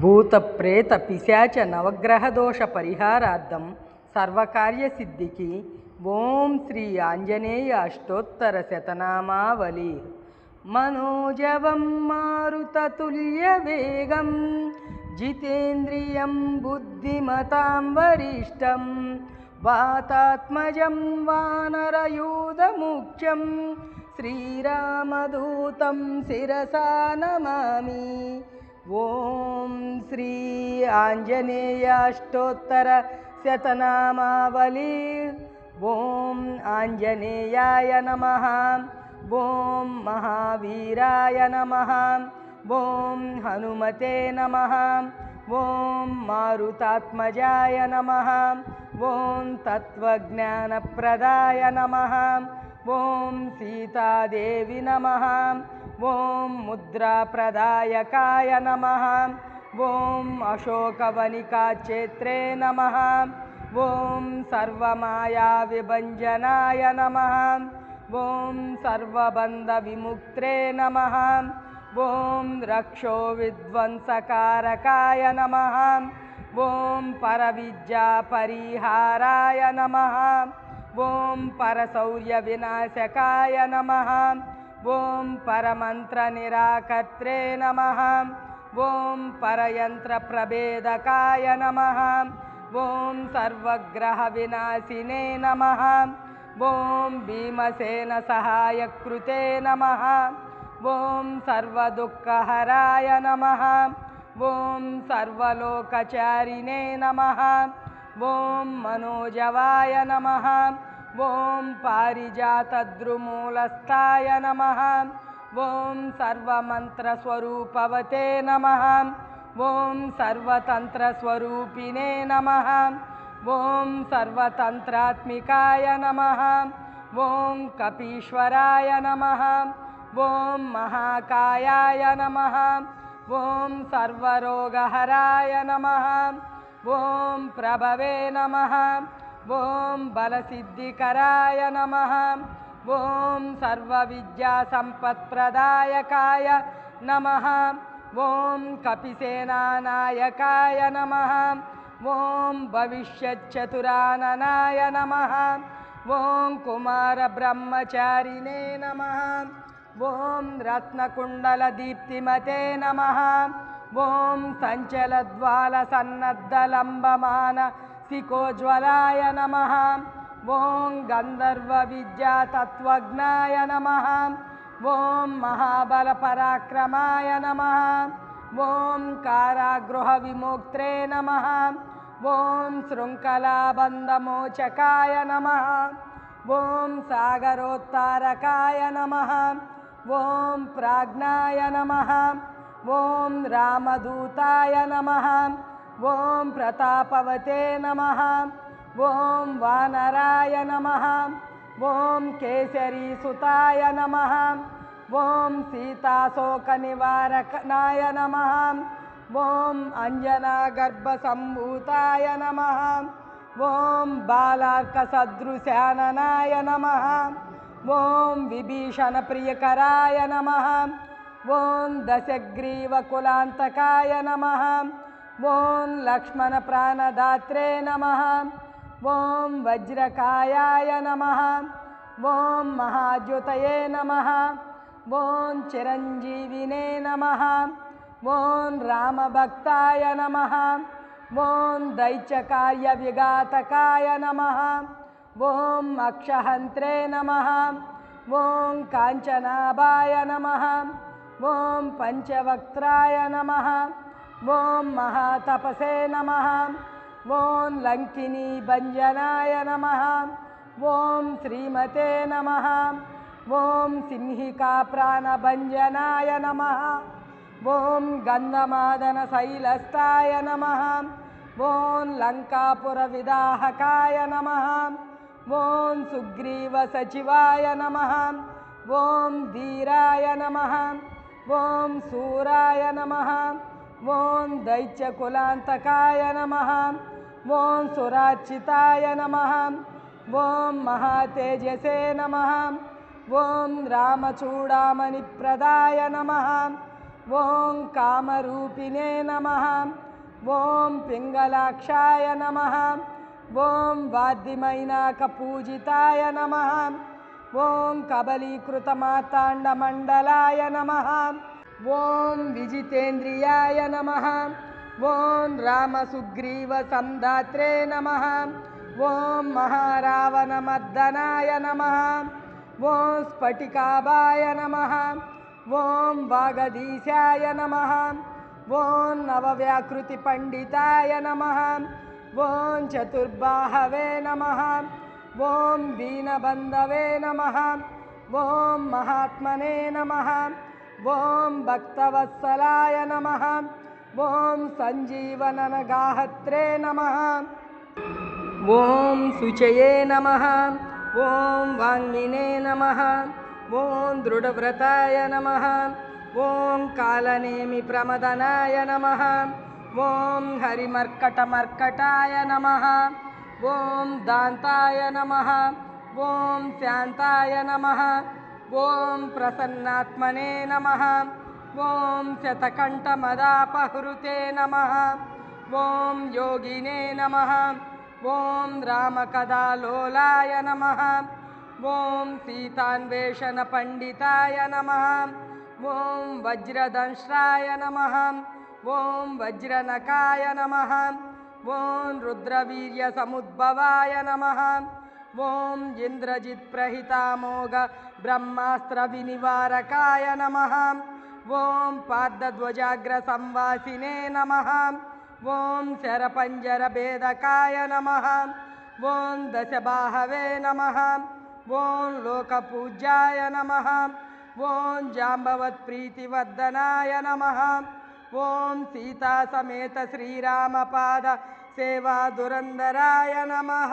भूतप्रेतपिशाचनवग्रहदोषपरिहारार्थं सर्वकार्यसिद्धिकी ॐ श्री आञ्जनेय अष्टोत्तरशतनामावली मनोजवं मारुततुल्यवेगं जितेन्द्रियं बुद्धिमतां वरिष्ठं वातात्मजं वानरयूतमुख्यं श्रीरामदूतं शिरसा नमामि। ॐ श्री आञ्जनेयाष्टोत्तरशतनामावली ॐ आञ्जनेयाय नमः। ॐ महावीराय नमः। ॐ हनुमते नमः। ॐ मारुतात्मजाय नमः। ॐ तत्त्वज्ञानप्रदाय नमः। ॐ सीतादेवि नमः। ॐ मुद्राप्रदायकाय नमः। ॐ अशोकवनिकाक्षेत्रे नमः। ॐ सर्वमायाविभञ्जनाय नमः। ॐ सर्वबन्धविमुक्त्रे नमः। ॐ रक्षो विध्वंसकारकाय नमः। ॐ परविद्यापरिहाराय नमः। ॐ परशौर्यविनाशकाय नमः। ॐ परमन्त्रनिराकर्त्रे नमः। ॐ परयन्त्रप्रभेदकाय नमः। ॐ सर्वग्रहविनाशिने नमः। ॐ भीमसेनसहायकृते नमः। ॐ सर्वदुःखहराय नमः। ॐ सर्वलोकचारिणे नमः। ॐ मनोजवाय नमः। ॐ पारिजातद्रुमूलस्थाय नमः। ॐ सर्वमन्त्रस्वरूपवते नमः। ॐ सर्वतन्त्रस्वरूपिणे नमः। ॐ सर्वतन्त्रात्मिकाय नमः। ॐ कपीश्वराय नमः। ॐ महाकायाय नमः। ॐ सर्वरोगहराय नमः। ॐ प्रभवे नमः। ॐ बलसिद्धिकराय नमः। ॐ सर्वविद्यासम्पत्प्रदायकाय नमः। ॐ कपिसेनानायकाय नमः। ॐ भविष्यच्चतुराननाय नमः। ॐ कुमारब्रह्मचारिणे नमः। ॐ रत्नकुण्डलदीप्तिमते नमः। ॐ सञ्चलद्वालसन्नद्धलम्बमान कोज्वलाय नमः। ॐ गन्धर्वविद्यातत्त्वज्ञाय नमः। ॐ महाबलपराक्रमाय नमः। ॐ कारागृहविमोक्त्रे नमः। ॐ शृङ्खलाबन्धमोचकाय नमः। ॐ सागरोत्तारकाय नमः। ॐ प्राज्ञाय नमः। ॐ रामदूताय नमः। ॐ प्रतापवते नमः। ॐ वानराय नमः। ॐ केसरीसुताय नमः। ॐ सीताशोकनिवारकनाय नमः। ॐ अञ्जनागर्भसम्भूताय नमः। ॐ बालार्कसदृशाननाय नमः। ॐ विभीषणप्रियकराय नमः। ॐ दशग्रीवकुलान्तकाय नमः। ॐ लक्ष्मणप्राणदात्रे नमः। ॐ वज्रकायाय नमः। ॐ महाद्युतये नमः। ॐ चिरञ्जीविने नमः। ॐ रामभक्ताय नमः। ॐ दैत्यकार्यविघातकाय नमः। ॐ अक्षहन्त्रे नमः। ॐ काञ्चनाभाय नमः। ॐ पञ्चवक्त्राय नमः। ॐ महातपसे नमः। वों लङ्किनीभञ्जनाय नमः। ॐ श्रीमते नमः। ॐ सिंहिकाप्राणभञ्जनाय नमः। ॐ गन्धमादनशैलस्थाय नमः। ॐ लङ्कापुरविदाहकाय नमः। ॐ सुग्रीवसचिवाय नमः। ॐ धीराय नमः। ॐ सूराय नमः। ॐ दैत्यकुलान्तकाय नमः। ॐ सुरार्चिताय नमः। ॐ महातेजसे नमः। ॐ रामचूडामणिप्रदाय नमः। ॐ कामरूपिणे नमः। ॐ पिङ्गलाक्षाय नमः। ॐ वाद्यमैनाकपूजिताय नमः। ॐ कबलीकृतमाताण्डमण्डलाय नमः। ॐ विजितेन्द्रियाय नमः। ॐ रामसुग्रीवसन्धात्रे नमः। ॐ महारावणमर्दनाय नमः। ॐ स्फटिकाभाय नमः। ॐ वागधीशाय नमः। ॐ नवव्याकृतिपण्डिताय नमः। ॐ चतुर्बाहवे नमः। ॐ दीनबन्धवे नमः। ॐ महात्मने नमः ॐ भक्तवत्सलाय नमः। ॐ सञ्जीवननगाहत्रे नमः। ॐ शुचये नमः। ॐ वाङ्मिने नमः। ॐ दृढव्रताय नमः। ॐ कालनेमिप्रमदनाय नमः। ॐ हरिमर्कटमर्कटाय नमः। ॐ दान्ताय नमः। ॐ शान्ताय नमः ॐ प्रसन्नात्मने नमः ॐ शतकण्ठमदापहृते नमः ॐ योगिने नमः ॐ रामकदालोलाय नमः ॐ सीतान्वेषणपण्डिताय नमः ॐ वज्रदंष्ट्राय नमः ॐ वज्रनकाय नमः ॐ रुद्रवीर्यसमुद्भवाय नमः ॐ इन्द्रजित्प्रहितामोघ ब्रह्मास्त्रविनिवारकाय नमः। ॐ पार्दध्वजाग्रसंवासिने नमः। ॐ शरपञ्जरभेदकाय नमः। ॐ दशबाहवे नमः। ॐ लोकपूज्याय नमः। ॐ जाम्बवत्प्रीतिवर्धनाय नमः। ॐ सीतासमेत श्रीरामपाद सेवा दुरन्दराय नमः